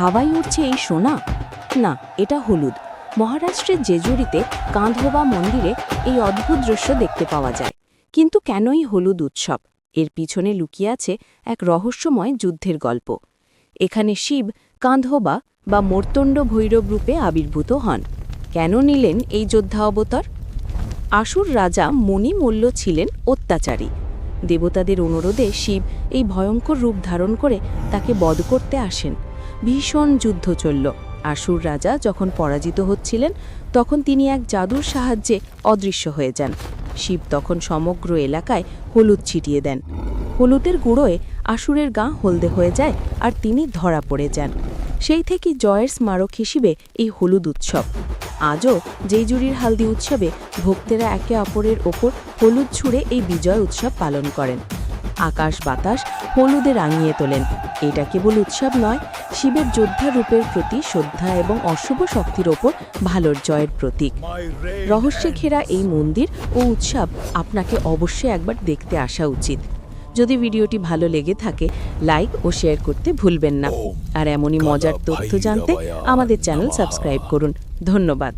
হাওয়ায় উঠছে এই সোনা? না, এটা হলুদ। মহারাষ্ট্রের জেজুরিতে কাঁধোবা মন্দিরে এই অদ্ভুত দৃশ্য দেখতে পাওয়া যায়। কিন্তু কেনই হলুদ উৎসব? এর পিছনে লুকিয়ে আছে এক রহস্যময় যুদ্ধের গল্প। এখানে শিব কাঁধোবা বা মর্তণ্ড ভৈরব রূপে আবির্ভূত হন। কেন নিলেন এই যোদ্ধা অবতার? আসুর রাজা মণিমল্ল ছিলেন অত্যাচারী। দেবতাদের অনুরোধে শিব এই ভয়ঙ্কর রূপ ধারণ করে তাকে বধ করতে আসেন। ভীষণ যুদ্ধ চলল। আসুর রাজা যখন পরাজিত হচ্ছিলেন, তখন তিনি এক জাদুর সাহায্যে অদৃশ্য হয়ে যান। শিব তখন সমগ্র এলাকায় হলুদ ছিটিয়ে দেন। হলুদের গুঁড়োয় আসুরের গা হলদে হয়ে যায় আর তিনি ধরা পড়ে যান। সেই থেকে জয়ের স্মারক হিসেবে এই হলুদ উৎসব। আজও জেজুরির হালদি উৎসবে ভক্তেরা একে অপরের ওপর হলুদ ছুঁড়ে এই বিজয় উৎসব পালন করেন। আকাশ বাতাস হলুদে রাঙিয়ে তোলেন। এটা কেবল উৎসব নয় শিবের যোদ্ধা রূপের প্রতি শ্রদ্ধা এবং অশুভ শক্তির ওপর ভালোর জয়ের প্রতীক। রহস্যে ঘেরা এই মন্দির ও উৎসব আপনাকে অবশ্যই একবার দেখতে আসা উচিত। যদি ভিডিওটি ভালো লেগে থাকে লাইক ও শেয়ার করতে ভুলবেন না। আর এমনই মজার তথ্য জানতে আমাদের চ্যানেল সাবস্ক্রাইব করুন। ধন্যবাদ।